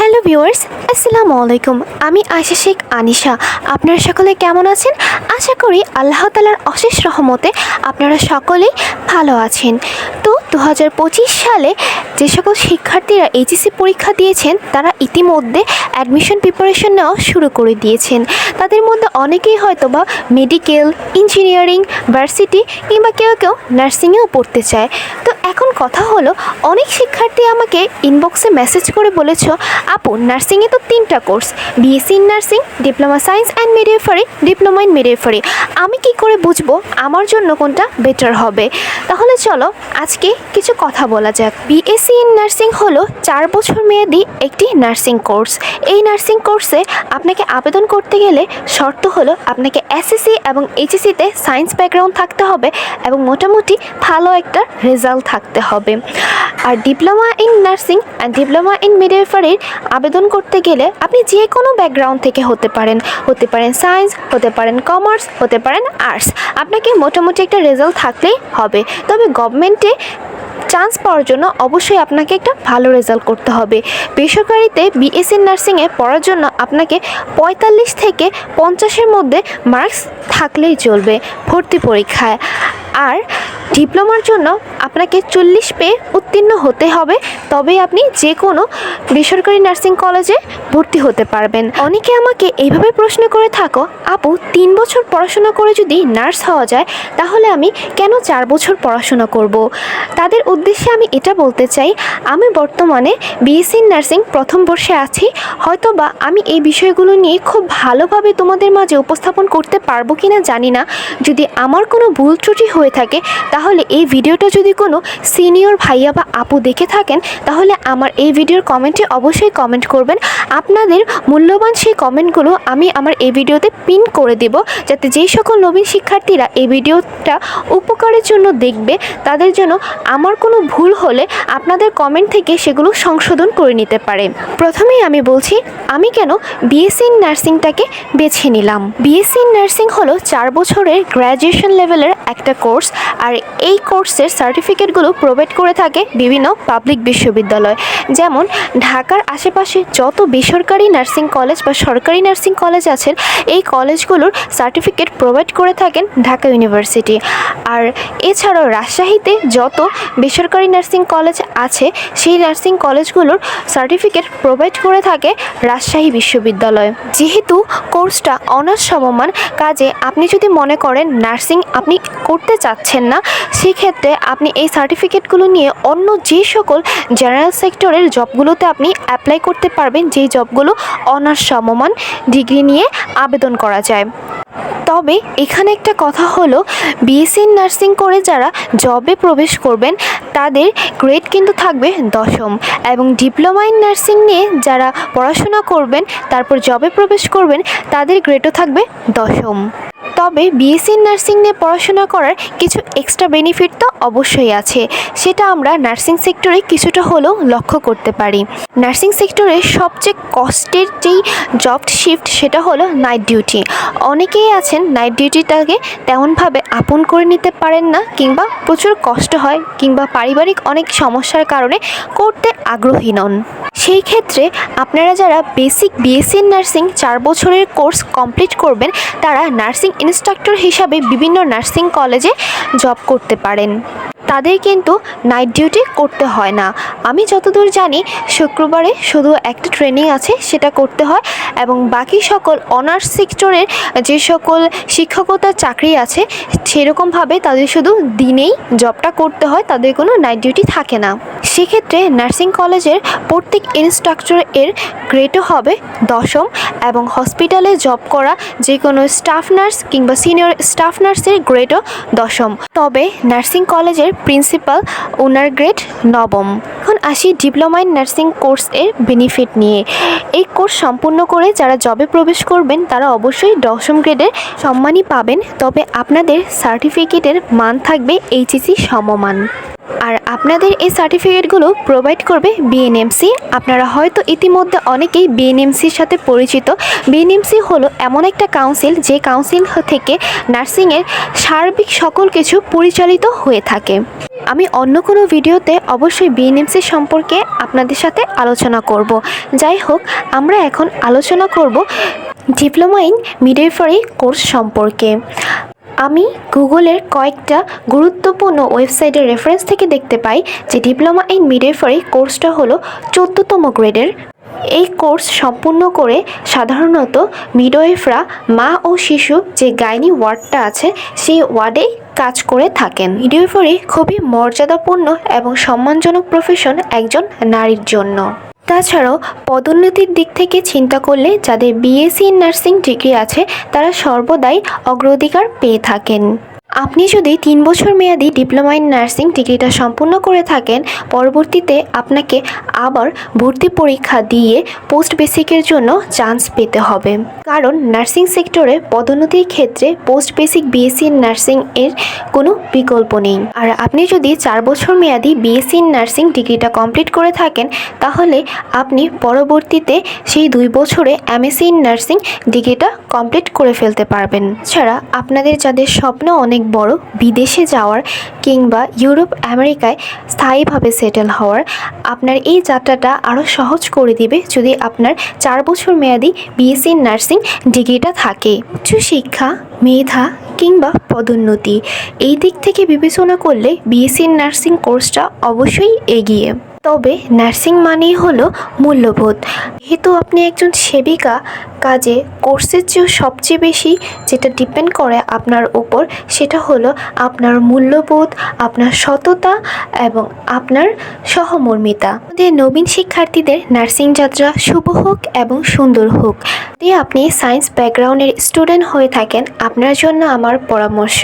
Hello viewers, আসসালামু আলাইকুম। আমি আয়শা শেখ আনিশা। আপনারা সকলে কেমন আছেন? আশা করি আল্লাহ তালার অশেষ রহমতে আপনারা সকলেই ভালো আছেন। দু হাজার পঁচিশ সালে যে সকল শিক্ষার্থীরা এইচএসসি পরীক্ষা দিয়েছেন, তারা ইতিমধ্যে অ্যাডমিশন প্রিপারেশন নেওয়া শুরু করে দিয়েছেন। তাদের মধ্যে অনেকেই হয়তো বা মেডিকেল ইঞ্জিনিয়ারিং ভার্সিটি কিংবা কেউ কেউ নার্সিংয়েও পড়তে চায়। তো এখন কথা হলো, অনেক শিক্ষার্থী আমাকে ইনবক্সে মেসেজ করে বলেছ, আপু নার্সিংয়ে তো তিনটা course BSc in nursing diploma science and midwifery diploma in midwifery আমি কি করে বুঝব? আমার জন্য কোনটা বেটার হবে? তাহলে চলো, আজকে কিছু কথা বলা যাক। বিএসসি ইন নার্সিং হলো চার বছর মেয়াদি একটি নার্সিং কোর্স এই নার্সিং কোর্সে আপনাকে আবেদন করতে গেলে শর্ত হলো আপনাকে এসএসসি এবং এইচএসসিতে সায়েন্স ব্যাকগ্রাউন্ড থাকতে হবে এবং মোটামুটি ভালো একটা রেজাল্ট থাকতে হবে। আর diploma in nursing and diploma in মিডওয়াইফারির আবেদন করতে গেলে আপনি যে কোনো ব্যাকগ্রাউন্ড থেকে হতে পারেন। হতে পারেন সায়েন্স হতে পারেন কমার্স হতে পারেন আর্টস আপনাকে মোটামুটি একটা রেজাল্ট থাকলেই হবে। তবে গভর্নমেন্টে চান্স পাওয়ার জন্য অবশ্যই আপনাকে একটা ভালো রেজাল্ট করতে হবে। বেসরকারিতে বিএসসি নার্সিংয়ে পড়ার জন্য আপনাকে পঁয়তাল্লিশ থেকে পঞ্চাশের মধ্যে মার্কস থাকলেই চলবে ভর্তি পরীক্ষায়। আর ডিপ্লোমার জন্য আপনাকে চল্লিশ পেয়ে উত্তীর্ণ হতে হবে। তবে আপনি যে কোনো বেসরকারি নার্সিং কলেজে ভর্তি হতে পারবেন অনেকে আমাকে এইভাবে প্রশ্ন করে থাকো, আপু, তিন বছর পড়াশোনা করে যদি নার্স হওয়া যায়, তাহলে আমি কেন চার বছর পড়াশোনা করব। তাদের উদ্দেশ্যে আমি এটা বলতে চাই, আমি বর্তমানে বিএসসি নার্সিং প্রথম বর্ষে আছি হয়তো বা আমি এই বিষয়গুলো নিয়ে খুব ভালোভাবে তোমাদের মাঝে উপস্থাপন করতে পারব কি না জানি না যদি আমার কোনো ভুল ত্রুটি হয়ে থাকে, তাহলে এই ভিডিওটা যদি কোনো সিনিয়র ভাইয়া বা আপু দেখে থাকেন তাহলে আমার এই ভিডিওর কমেন্টে অবশ্যই কমেন্ট করবেন। আপনাদের মূল্যবান সেই কমেন্টগুলো আমি আমার এই ভিডিওতে পিন করে দেব, যাতে যেই সকল নবীন শিক্ষার্থীরা এই ভিডিওটা উপকারের জন্য দেখবে, তাদের জন্য আমার কোনো ভুল হলে আপনাদের কমেন্ট থেকে সেগুলো সংশোধন করে নিতে পারে। প্রথমেই আমি বলছি, আমি কেন বিএসসি ইন নার্সিংটাকে বেছে নিলাম? বিএসসি ইন নার্সিং হলো চার বছরের গ্র্যাজুয়েশন লেভেলের একটা কোর্স, আর এই কোর্সের সার্টিফিকেটগুলো প্রোভাইড করে থাকে বিভিন্ন পাবলিক বিশ্ববিদ্যালয়। যেমন, ঢাকার আশেপাশে যত বেসরকারি নার্সিং কলেজ বা সরকারি নার্সিং কলেজ আছেন, এই কলেজগুলোর সার্টিফিকেট প্রোভাইড করে থাকেন ঢাকা ইউনিভার্সিটি। আর এছাড়াও রাজশাহীতে যত বেসরকারি নার্সিং কলেজ আছে, সেই নার্সিং কলেজগুলোর সার্টিফিকেট প্রোভাইড করে থাকে রাজশাহী বিশ্ববিদ্যালয়। যেহেতু কোর্সটা অনার্স সমমান, কাজে আপনি যদি মনে করেন নার্সিং আপনি করতে চাচ্ছেন না, সেক্ষেত্রে আপনি এই সার্টিফিকেটগুলো নিয়ে অন্য যে সকল জেনারেল সেক্টরের জবগুলোতে আপনি অ্যাপ্লাই করতে পারবেন, যেই জবগুলো অনার্স সমমান ডিগ্রি নিয়ে আবেদন করা যায়। তবে এখানে একটা কথা হলো বিএসসি নার্সিং করে যারা জবে প্রবেশ করবেন, তাদের গ্রেড কিন্তু থাকবে দশম। এবং ডিপ্লোমা ইন নার্সিং নিয়ে যারা পড়াশোনা করবেন, তারপর জবে প্রবেশ করবেন, তাদের গ্রেডও থাকবে দশম। তবে বিএসসি নার্সিং নিয়ে পড়াশোনা করার কিছু এক্সট্রা বেনিফিট তো অবশ্যই আছে। সেটা আমরা নার্সিং সেক্টরে কিছুটা হলেও লক্ষ্য করতে পারি। নার্সিং সেক্টরে সবচেয়ে কষ্টের যেই জব শিফট সেটা হলো নাইট ডিউটি অনেকেই আছেন নাইট ডিউটিটাকে তেমনভাবে আপন করে নিতে পারেন না কিংবা প্রচুর কষ্ট হয় কিংবা পারিবারিক অনেক সমস্যার কারণে করতে আগ্রহী নন। সেই ক্ষেত্রে আপনারা যারা বেসিক বিএসসি নার্সিং চার বছরের কোর্স কমপ্লিট করবেন, তারা নার্সিং ইনস্ট্রাক্টর হিসাবে বিভিন্ন নার্সিং কলেজে জব করতে পারেন। তাদের কিন্তু নাইট ডিউটি করতে হয় না। আমি যতদূর জানি, শুক্রবারে শুধু একটা ট্রেনিং আছে, সেটা করতে হয় এবং বাকি সকল অনার্স সেক্টরের যে সকল শিক্ষকতার চাকরি আছে, সেরকমভাবে তাদের শুধু দিনেই জবটা করতে হয়, তাদের কোনো নাইট ডিউটি থাকে না। সেক্ষেত্রে নার্সিং কলেজের প্রত্যেক ইনস্ট্রাকচার এর গ্রেডও হবে দশম এবং হসপিটালে জব করা যে কোনো স্টাফ নার্স কিংবা সিনিয়র স্টাফ নার্সের গ্রেডও দশম। তবে নার্সিং কলেজের প্রিন্সিপাল ওনার গ্রেড নবম। এখন আসি ডিপ্লোমা ইন নার্সিং কোর্স এর বেনিফিট নিয়ে। এই কোর্স সম্পূর্ণ করে যারা জবে প্রবেশ করবেন, তারা অবশ্যই দশম গ্রেডের সম্মানই পাবেন। তবে আপনাদের সার্টিফিকেটের মান থাকবে এইচএসি সমমান। আর আপনাদের এই সার্টিফিকেটগুলো প্রোভাইড করবে বিএনএমসি আপনারা হয়তো ইতিমধ্যে অনেকেই বিএনএমসির সাথে পরিচিত। বিএনএমসি হলো এমন একটা কাউন্সিল যে কাউন্সিল থেকে নার্সিংয়ের সার্বিক সকল কিছু পরিচালিত হয়ে থাকে। আমি অন্য কোনো ভিডিওতে অবশ্যই বিএনএমসি সম্পর্কে আপনাদের সাথে আলোচনা করব। যাই হোক, আমরা এখন আলোচনা করব ডিপ্লোমা ইন মিডওয়াইফারি কোর্স সম্পর্কে। আমি গুগলের কয়েকটা গুরুত্বপূর্ণ ওয়েবসাইটের রেফারেন্স থেকে দেখতে পাই, যে ডিপ্লোমা ইন মিডওয়াইফারি কোর্সটা হলো চোদ্দতম গ্রেডের এই কোর্স সম্পূর্ণ করে সাধারণত মিডওয়েফরা মা ও শিশু যে গাইনি ওয়ার্ডটা আছে, সেই ওয়ার্ডেই কাজ করে থাকেন। মিডওয়াইফারি খুবই মর্যাদাপূর্ণ এবং সম্মানজনক প্রফেশন একজন নারীর জন্য। তাছাড়াও পদোন্নতির দিক থেকে চিন্তা করলে যাদের বিএসসি নার্সিং ডিগ্রি আছে, তারা সর্বদাই অগ্রাধিকার পেয়ে থাকেন। আপনি যদি তিন বছর মেয়াদি ডিপ্লোমা ইন নার্সিং ডিগ্রিটা সম্পূর্ণ করে থাকেন, পরবর্তীতে আপনাকে আবার ভর্তি পরীক্ষা দিয়ে পোস্ট বেসিকের জন্য চান্স পেতে হবে। কারণ নার্সিং সেক্টরে পদোন্নতির ক্ষেত্রে post basic BSc in nursing এর কোনো বিকল্প নেই। আর আপনি যদি চার বছর মেয়াদি বিএসসি ইন নার্সিং ডিগ্রিটা কমপ্লিট করে থাকেন, তাহলে আপনি পরবর্তীতে সেই দুই বছরে এমএসসি ইন নার্সিং ডিগ্রিটা কমপ্লিট করে ফেলতে পারবেন। ছাড়া আপনাদের যাদের স্বপ্ন অনেক বড় বিদেশে যাওয়ার কিংবা ইউরোপ, আমেরিকায় স্থায়ীভাবে সেটেল হওয়ার আপনার এই যাত্রাটা আরও সহজ করে দিবে যদি আপনার চার বছর মেয়াদি বিএসসি নার্সিং ডিগ্রিটা থাকে। উচ্চশিক্ষা মেধা কিংবা পদোন্নতি। এই দিক থেকে বিবেচনা করলে বিএসসি নার্সিং কোর্সটা অবশ্যই এগিয়ে। তবে নার্সিং মানেই হলো মূল্যবোধ। যেহেতু আপনি একজন সেবিকা, কাজে কোর্সের চেয়েও সবচেয়ে বেশি যেটা ডিপেন্ড করে আপনার ওপর সেটা হলো আপনার মূল্যবোধ, আপনার সততা এবং আপনার সহমর্মিতা। আমাদের নবীন শিক্ষার্থীদের নার্সিং যাত্রা শুভ হোক এবং সুন্দর হোক। যদি আপনি সায়েন্স ব্যাকগ্রাউন্ডের স্টুডেন্ট হয়ে থাকেন, আপনার জন্য আমার পরামর্শ,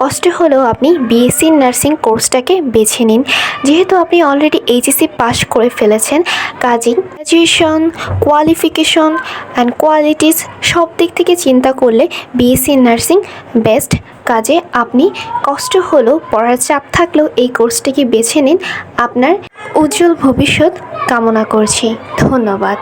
কষ্ট হলেও আপনি বিএসসি নার্সিং কোর্সটাকে বেছে নিন। যেহেতু আপনি অলরেডি এইচএসসি পাশ করে ফেলেছেন। কাজেই গ্র্যাজুয়েশন কোয়ালিফিকেশন অ্যান্ড কোয়ালিটিস সব দিক থেকে চিন্তা করলে বিএসসি নার্সিং বেস্ট কাজে আপনি কষ্ট হলেও, পড়ার চাপ থাকলেও এই কোর্সটিকে বেছে নিন। আপনার উজ্জ্বল ভবিষ্যৎ কামনা করছি। ধন্যবাদ।